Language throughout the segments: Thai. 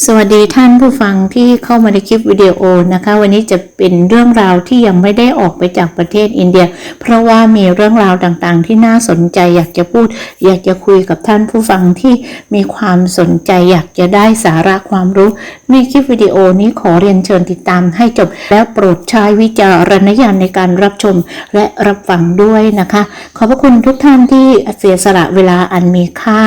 สวัสดีท่านผู้ฟังที่เข้ามาในคลิปวิดีโอนะคะ วันนี้จะเป็นเรื่องราวที่ยังไม่ได้ออกไปจากประเทศอินเดีย เพราะว่ามีเรื่องราวต่างๆ ที่น่าสนใจอยากจะพูด อยากจะคุยกับท่านผู้ฟังที่มีความสนใจอยากจะได้สาระความรู้ ในคลิปวิดีโอนี้ขอเรียนเชิญติดตามให้จบ แล้วโปรดใช้วิจารณญาณในการรับชมและรับฟังด้วยนะคะ ขอบพระคุณทุกท่านที่เสียสละเวลาอันมีค่า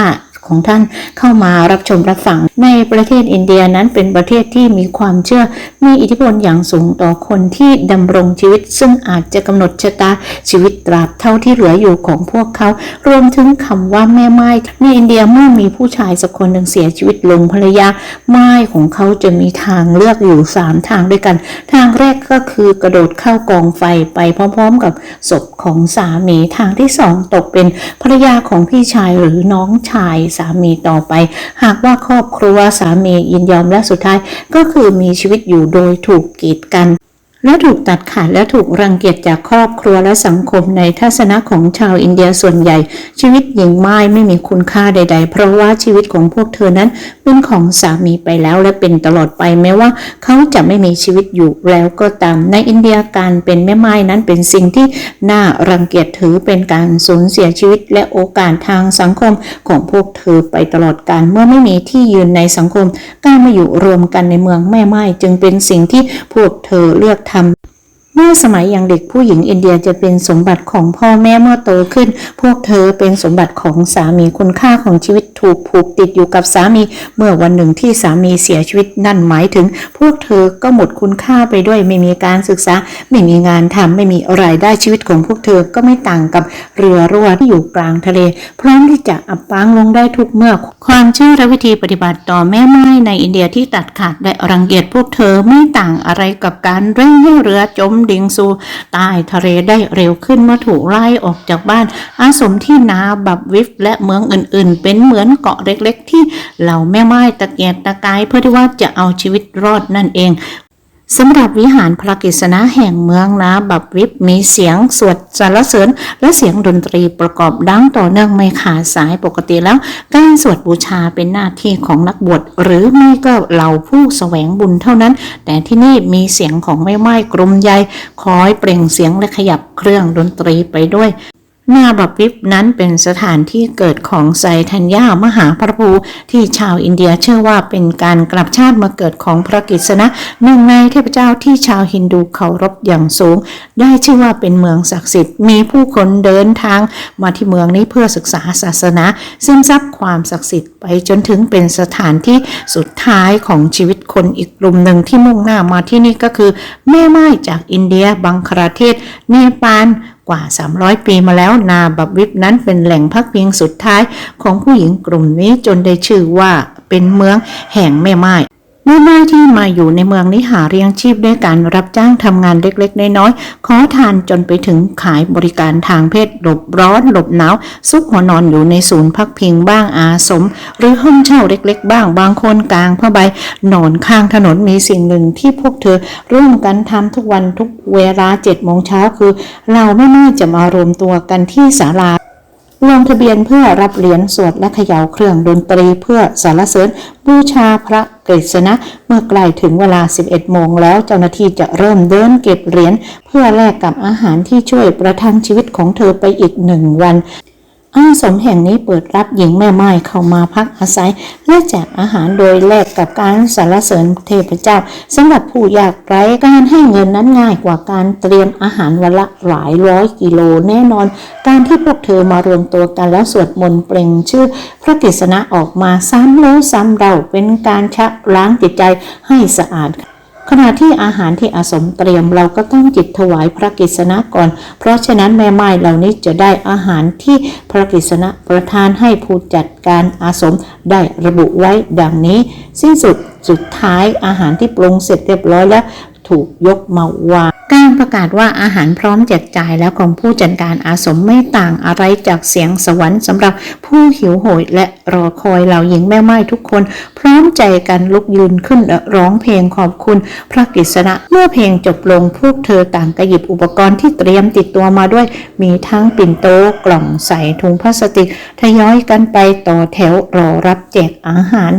ของท่านเข้ามารับชมรับฟัง ในประเทศอินเดียนั้นเป็นประเทศที่มีความเชื่อมีอิทธิพลอย่างสูงต่อคนที่ดำรงชีวิต ซึ่งอาจจะกำหนดชะตาชีวิตตราบเท่าที่เหลืออยู่ของพวกเขา รวมถึงคำว่าแม่ไม้ในอินเดียเมื่อมีผู้ชายสักคนหนึ่งเสียชีวิตลงภรรยาไม้ของเขาจะมีทางเลือกอยู่สามทางด้วยกัน ทางแรกก็คือกระโดดเข้ากองไฟไปพร้อมๆ กับศพของสามีทางที่สองตกเป็นภรรยาของพี่ชายหรือน้องชายสามีต่อไป หากว่าครอบครัวสามียินยอมและสุดท้ายก็คือมีชีวิตอยู่โดยถูกกีดกัน และถูกตัดขาดและถูกรังเกียจจากครอบครัวและสังคมในทัศนะของชาวอินเดียส่วนใหญ่ ชีวิตหญิงไม้ไม่มีคุณค่าใด ๆ เพราะว่าชีวิตของพวกเธอนั้นเป็นของสามีไปแล้วและเป็นตลอดไปแม้ว่า เขาจะไม่มีชีวิตอยู่แล้วก็ตามในอินเดียการเป็นแม่ไม้นั้นเป็นสิ่งที่น่ารังเกียจถือเป็นการสูญเสียชีวิตและโอกาสทางสังคมของพวกเธอไปตลอดกาลเมื่อไม่มีที่ยืนในสังคม การมาอยู่รวมกันในเมืองแม่ไม้จึงเป็นสิ่งที่พวกเธอเลือกทำ เมื่อสมัยยังเด็กผู้หญิงอินเดียจะเป็นสมบัติของพ่อแม่เมื่อโตขึ้น พวกเธอเป็นสมบัติของสามีคุณค่าของชีวิตถูกผูกติดอยู่กับสามี เมื่อวันหนึ่งที่สามีเสียชีวิตนั่นหมายถึง พวกเธอก็หมดคุณค่าไปด้วยไม่มีการศึกษา ไม่มีงานทำไม่มีรายได้ชีวิตของพวกเธอก็ไม่ต่างกับเรือรั่วที่อยู่กลางทะเล พร้อมที่จะอับปางลงได้ทุกเมื่อ ความเชื่อและวิธีปฏิบัติต่อแม่ไม้ในอินเดียที่ตัดขาดและรังเกียจพวกเธอไม่ต่างอะไรกับการเร่งให้เรือจมดิ่งสู่ใต้ทะเลได้เร็วขึ้นเมื่อถูกไล่ออกจากบ้าน อาสมที่นาบับวิฟและเมืองอื่นๆ เป็นเหมือนเกาะเล็กๆ ที่เหล่าแม่ไม้ตะเกียกตะกายเพื่อที่ว่าจะเอาชีวิตรอดนั่นเอง สำหรับวิหารพระกฤษณะแห่งเมืองนาบับวิปมีเสียงสวดสรรเสริญ และเสียงดนตรีประกอบดังต่อเนื่องไม่ขาดสายปกติแล้ว การสวดบูชาเป็นหน้าที่ของนักบวชหรือไม่ก็เหล่าผู้แสวงบุญเท่านั้น แต่ที่นี่มีเสียงของแม่ไม้กลุ่มใหญ่คอยเปล่งเสียงและขยับเครื่องดนตรีไปด้วย นาบับวิปนั้นเป็นสถานที่เกิดของไซทัญญามหาพระภูที่ชาวอินเดียเชื่อว่าเป็นการกลับชาติมาเกิดของพระกฤษณะหนึ่งในเทพเจ้าที่ชาวฮินดูเคารพอย่างสูง ได้ชื่อว่าเป็นเมืองศักดิ์สิทธิ์ มีผู้คนเดินทางมาที่เมืองนี้เพื่อศึกษาศาสนา ซึมซับความศักดิ์สิทธิ์ไปจนถึงเป็นสถานที่สุดท้ายของชีวิตคนอีกกลุ่มหนึ่งที่มุ่งหน้ามาที่นี่ก็คือแม่ไม้จากอินเดียบังคลาเทศเนปาล กว่า 300 ปีมาแล้วนาบับวิบนั้นเป็นแหล่งพักพิงสุดท้ายของผู้หญิงกลุ่มนี้จนได้ชื่อว่าเป็นเมืองแห่งแม่ไม้ แม่ไม้ที่มาอยู่ในเมืองนี้หาเลี้ยงชีพด้วยการรับจ้างทำงานเล็กๆ น้อยๆ ขอทานจนไปถึงขายบริการทางเพศหลบร้อนหลบหนาว ซุกหัวนอนอยู่ในศูนย์พักพิงบ้างอาสม หรือห้องเช่าเล็กๆ บ้างบางคนกลางผ้าใบนอนข้างถนนมีสิ่งหนึ่งที่พวกเธอร่วมกันทำทุกวันทุกเวลาเจ็ดโมงเช้าคือ เราไม่น่าจะมารวมตัวกันที่ศาลา ลงทะเบียนเพื่อรับเหรียญสวดและเขย่าเครื่องดนตรีเพื่อสารเสริญบูชาพระกฤษณะ เมื่อใกล้ถึงเวลา 11 โมงแล้วเจ้าหน้าที่จะเริ่มเดินเก็บเหรียญเพื่อแลกกับอาหารที่ช่วยประทังชีวิตของเธอไปอีกหนึ่งวัน อาสมแห่งนี้เปิดรับหญิงแม่ไม้เข้ามาพักอาศัย และแจกอาหารโดยแลกกับการสรรเสริญเทพเจ้าสำหรับผู้ยากไร้การให้เงินนั้นง่ายกว่าการเตรียมอาหารวันละหลายร้อยกิโลแน่นอน การที่พวกเธอมารวมตัวกันแล้วสวดมนต์เปล่งชื่อ พระกฤษณะออกมาซ้ำแล้วซ้ำเราเป็นการชะล้างจิตใจให้สะอาด ขณะที่อาหารที่อาสมเตรียมเราก็ต้องจิตถวายพระกิษณะก่อน เพราะฉะนั้นแม่ไม้เหล่านี้จะได้อาหารที่พระกิษณะประทานให้ผู้จัดการอาสมได้ระบุไว้ดังนี้ สิ้นสุดสุดท้ายอาหารที่ปรุงเสร็จเรียบร้อยแล้ว ถูกยกมาวาง การประกาศว่าอาหารพร้อมแจกจ่ายแล้วของผู้จัดการอาสมไม่ต่างอะไรจากเสียงสวรรค์สำหรับผู้หิวโหยและรอคอยเหล่าหญิงแม่ไม้ทุกคน พร้อมใจกันลุกยืนขึ้นร้องเพลงขอบคุณพระกฤษณะเมื่อเพลงจบลงพวกเธอต่างก็หยิบอุปกรณ์ที่เตรียมติดตัวมาด้วย มีทั้งปิ่นโตกล่องใส่ถุงพลาสติกทยอยกันไปต่อแถวรอรับแจกอาหาร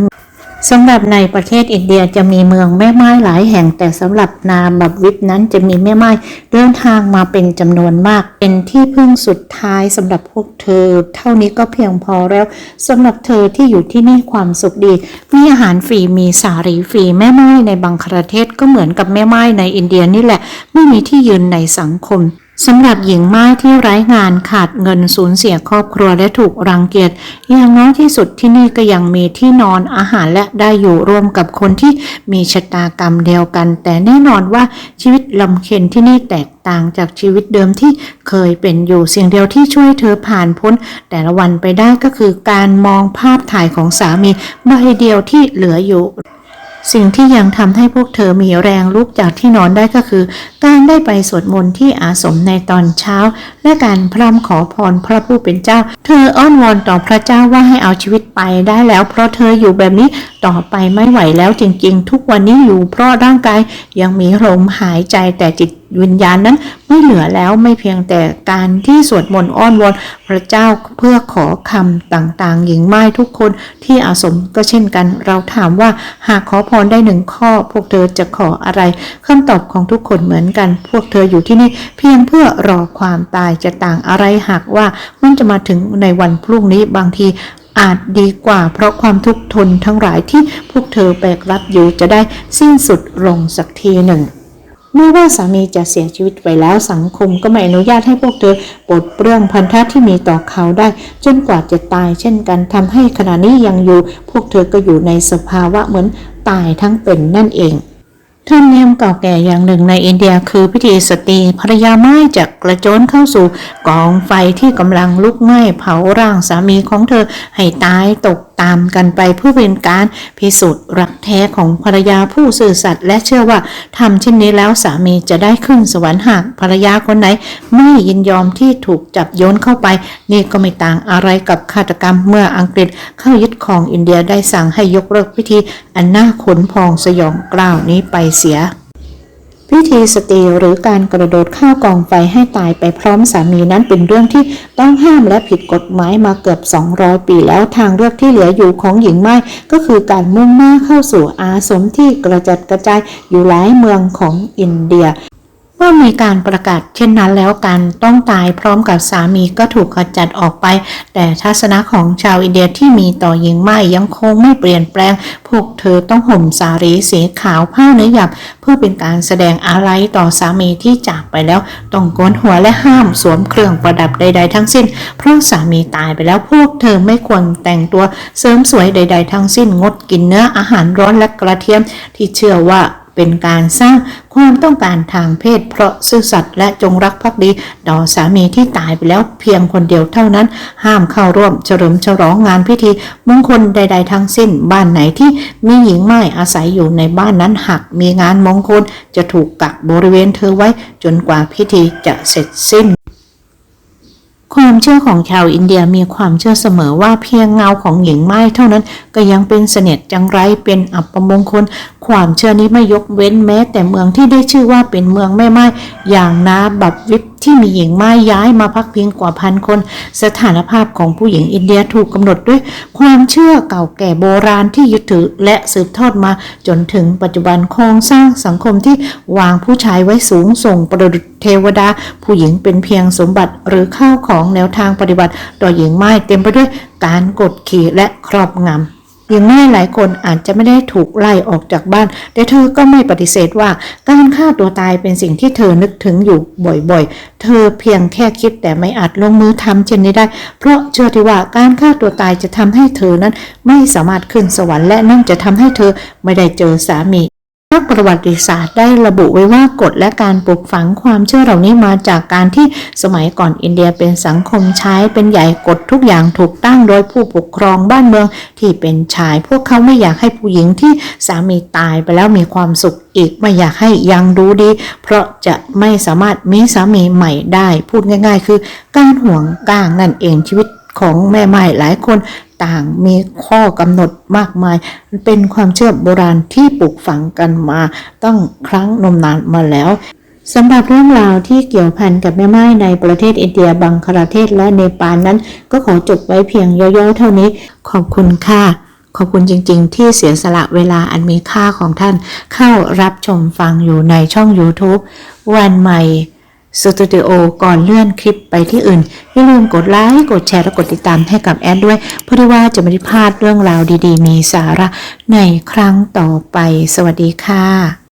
สำหรับในประเทศอินเดียจะมีเมืองแม่ไม้หลายแห่ง แต่สำหรับนาบับวิปนั้นจะมีแม่ไม้เดินทางมาเป็นจำนวนมาก เป็นที่พึ่งสุดท้ายสำหรับพวกเธอ เท่านี้ก็เพียงพอแล้วสำหรับเธอที่อยู่ที่นี่ความสุขดี มีอาหารฟรีมีสารีฟรีแม่ไม้ในบางประเทศก็เหมือนกับแม่ไม้ในอินเดียนี่แหละ ไม่มีที่ยืนในสังคม สำหรับหญิงม่ายที่ไร้งานขาดเงินสูญเสียครอบครัวและถูกรังเกียจอย่างน้อยที่สุดที่นี่ก็ยังมีที่นอนอาหารและได้อยู่ร่วมกับคนที่มีชะตากรรมเดียวกัน แต่แน่นอนว่าชีวิตลำเค็นที่นี่แตกต่างจากชีวิตเดิมที่เคยเป็นอยู่สิ่งเดียวที่ช่วยเธอผ่านพ้น แต่ละวันไปได้ก็คือการมองภาพถ่ายของสามีใบเดียวที่เหลืออยู่ สิ่งที่ยังทำให้พวกเธอมีแรงลุกจากที่นอนได้ก็คือ การได้ไปสวดมนต์ที่อาสมในตอนเช้า และการพร่ำขอพรพระผู้เป็นเจ้า เธออ้อนวอนต่อพระเจ้าว่าให้เอาชีวิตไปได้แล้ว เพราะเธออยู่แบบนี้ ต่อไปไม่ไหวแล้วจริงๆ ทุกวันนี้อยู่เพราะร่างกายยังมีลมหายใจแต่จิตวิญญาณนั้นไม่เหลือแล้วไม่เพียงแต่การที่สวดมนต์อ้อนวอนพระเจ้าเพื่อขอคำต่างๆ หญิงไม้ทุกคนที่อาสมก็เช่นกัน เราถามว่าหากขอพรได้หนึ่งข้อ พวกเธอจะขออะไรคำตอบของทุกคนเหมือนกัน พวกเธออยู่ที่นี่เพียงเพื่อรอความตายจะต่างอะไรหากว่ามันจะมาถึงในวันพรุ่งนี้บางที อาจดีกว่า เพราะความทุกข์ทนทั้งหลายที่พวกเธอแบกรับอยู่จะได้สิ้นสุดลงสักทีหนึ่งไม่ว่าสามีจะเสียชีวิตไปแล้วสังคมก็ไม่อนุญาตให้พวกเธอปลดเปลื้องพันธะที่มีต่อเขาได้ จนกว่าจะตายเช่นกันทำให้ขณะนี้ยังอยู่ พวกเธอก็อยู่ในสภาวะเหมือนตายทั้งเป็นนั่นเอง ธรรมเนียมเก่าแก่อย่างหนึ่งในอินเดียคือพิธีสตรีภรรยาไม้จะกระโจนเข้าสู่กองไฟที่กำลังลุกไหม้เผาร่างสามีของเธอให้ตายตก ตามกันไปเพื่อเป็นการพิสูจน์รักแท้ของภรรยาผู้ซื่อสัตย์และเชื่อว่าทำเช่นนี้แล้วสามีจะได้ขึ้นสวรรค์หากภรรยาคนไหน ไม่ยินยอมที่ถูกจับโยนเข้าไป นี่ก็ไม่ต่างอะไรกับฆาตกรรมเมื่ออังกฤษเข้ายึดครองอินเดียได้สั่งให้ยกเลิกพิธีอันน่าขนพองสยองกล้าวนี้ไปเสีย พิธีสตีหรือการกระโดดข้าวกองไฟให้ตายไปพร้อมสามีนั้นเป็นเรื่องที่ต้องห้ามและผิดกฎหมายมาเกือบ 200 ปีแล้วทางเลือกที่เหลืออยู่ของหญิงไม้ก็คือการมุ่งหน้าเข้าสู่อาสมที่กระจัดกระจายอยู่หลายเมืองของอินเดีย เมื่อมีการประกาศเช่นนั้นแล้วการต้องตายพร้อมกับสามีก็ถูกขจัดออกไป แต่ทัศนะของชาวอินเดียที่มีต่อหญิงไม้ยังคงไม่เปลี่ยนแปลง พวกเธอต้องห่มสารีสีขาวผ้าเนื้อหยับ เพื่อเป็นการแสดงอาลัยต่อสามีที่จากไปแล้ว ต้องโกนหัวและห้ามสวมเครื่องประดับใด ๆ ทั้งสิ้น เพราะสามีตายไปแล้วพวกเธอไม่ควรแต่งตัวเสริมสวยใด ๆ ทั้งสิ้นงดกินเนื้ออาหารร้อนและกระเทียมที่เชื่อว่า เป็นการสร้างความต้องการทางเพศ เพราะซื่อสัตย์และจงรักภักดีต่อสามีที่ตายไปแล้วเพียงคนเดียวเท่านั้น ห้ามเข้าร่วมเฉลิมฉลองงานพิธีมงคลใด ๆ ทั้งสิ้น บ้านไหนที่มีหญิงไม้อาศัยอยู่ในบ้านนั้นหากมีงานมงคลจะถูกกักบริเวณเธอไว้จนกว่าพิธีจะเสร็จสิ้น ความเชื่อของชาวอินเดียมีความเชื่อเสมอว่าเพียงเงาของหญิงไม้เท่านั้นก็ยังเป็นเสน่ห์จังไรเป็นอัปมงคล ความเชื่อนี้ไม่ยกเว้นแม้ แต่เมืองที่ได้ชื่อว่าเป็นเมืองแม่ไม้อย่างนาบับวิป ที่มีหญิงไม้ย้ายมาพักพิงกว่าพันคน สถานภาพของผู้หญิงอินเดียถูกกำหนดด้วยความเชื่อเก่าแก่โบราณที่ยึดถือและสืบทอดมาจนถึงปัจจุบันโครงสร้างสังคมที่วางผู้ชายไว้สูงส่งประดุจเทวดา ผู้หญิงเป็นเพียงสมบัติหรือข้าวของแนวทางปฏิบัติ ต่อหญิงไม้เต็มไปด้วยการกดขี่และครอบงำ หญิงแม่หลายคนอาจจะไม่ได้ถูกไล่ออกจากบ้าน แต่เธอก็ไม่ปฏิเสธว่าการฆ่าตัวตายเป็นสิ่งที่เธอนึกถึงอยู่บ่อยๆ เธอเพียงแค่คิดแต่ไม่อาจลงมือทำเช่นนี้ได้ เพราะเชื่อที่ว่าการฆ่าตัวตายจะทำให้เธอนั้นไม่สามารถขึ้นสวรรค์และนั่นจะทำให้เธอไม่ได้เจอสามี นักประวัติศาสตร์ได้ระบุไว้ว่ากฎและการปลูกฝังความเชื่อเหล่านี้มาจากการที่สมัยก่อนอินเดียเป็นสังคมใช้เป็นใหญ่กฎทุกอย่างถูกตั้งโดยผู้ปกครองบ้านเมืองที่เป็นชาย พวกเขาไม่อยากให้ผู้หญิงที่สามีตายไปแล้วมีความสุขอีกไม่อยากให้ยังดูดี เพราะจะไม่สามารถมีสามีใหม่ได้ พูดง่าย ๆ คือการห่วงก้างนั่นเองชีวิตของแม่ไม้หลายคน ต่างมีข้อกำหนดมากมาย เป็นความเชื่อโบราณที่ปลูกฝังกันมาตั้งครั้งนมนานมาแล้วสำหรับเรื่องราวที่เกี่ยวพันกับแม่ไม้ในประเทศอินเดียบังคลาเทศและเนปาลนั้น ก็ขอจบไว้เพียงย่อๆเท่านี้ ขอบคุณค่ะ ขอบคุณจริงๆ ที่เสียสละเวลาอันมีค่าของท่าน เข้ารับชมฟังอยู่ในช่อง YouTube วันใหม่ สตูดิโอก่อนเลื่อนคลิปไปที่อื่น อย่าลืมกดไลค์กดแชร์และกดติดตามให้กับแอดด้วย เพื่อที่ว่าจะไม่ได้พลาดเรื่องราวดีๆ มีสาระในครั้งต่อไป สวัสดีค่ะ